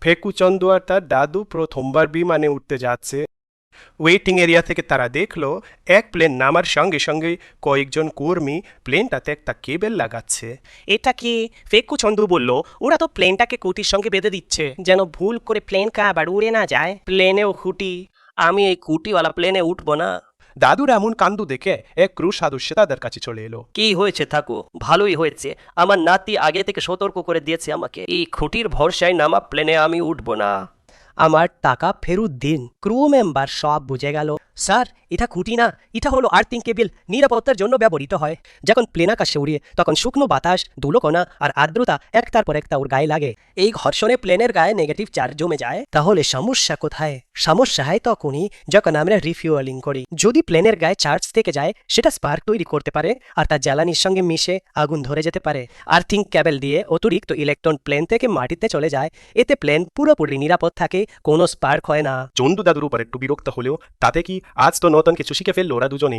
ফেকুচন্দ আর তার দাদু প্রথমবার বিমানে উঠতে যাচ্ছে। ওয়েটিং এরিয়া থেকে তারা দেখল, এক প্লেন নামার সঙ্গে সঙ্গে কয়েকজন কর্মী প্লেনটাতে একটা কেবেল লাগাচ্ছে। এটা কি? ফেকু চন্দু বলল, ওরা তো প্লেনটাকে খুঁটির সঙ্গে বেঁধে দিচ্ছে। যেন ভুল করে প্লেনটা আবার উড়ে না যায়। প্লেনেও খুঁটি। আমি এই কুটিওয়ালা প্লেনে উঠবো না। দাদুর এমন কান্দু দেখে এক ক্রু সদস্য তাদের কাছে চলে এলো। কি হয়েছে থাকু ভালোই হয়েছে। আমার নাতি আগে থেকে সতর্ক করে দিয়েছে আমাকে। এই খুঁটির ভরসায় নামা প্লেনে আমি উঠবো না। আমার টাকা ফেরত দিন। ক্রু মেম্বার সব বুঝে গেল। স্যার এটা খুঁটি না, এটা হলো আর্থিং কেবিল। নিরাপত্তার জন্য ব্যবহৃত হয়। যখন প্লেন আকাশে উড়িয়ে তখন শুকনো বাতাস ধুলোকণা আর আর্দ্রতা একটার পর একটা ওর গায়ে লাগে। এই ঘর্ষণে প্লেনের গায়ে নেগেটিভ চার্জ জমে যায়। তাহলে সমস্যা কোথায়? সমস্যা হয় তখনই যখন আমরা রিফিউয়েলিং করি। যদি প্লেনের গায়ে চার্জ থেকে যায়, সেটা স্পার্ক তৈরি করতে পারে আর তার জ্বালানির সঙ্গে মিশে আগুন ধরে যেতে পারে। আর্থিং ক্যাবেল দিয়ে অতিরিক্ত ইলেকট্রন প্লেন থেকে মাটিতে চলে যায়। এতে প্লেন পুরোপুরি নিরাপদ থাকে, কোনো স্পার্ক হয় না। চন্দু দাদুর উপর একটু বিরক্ত হলেও, তাতে কি আজ তো নতুন কিছু শিখে ফেলল ওরা দুজনে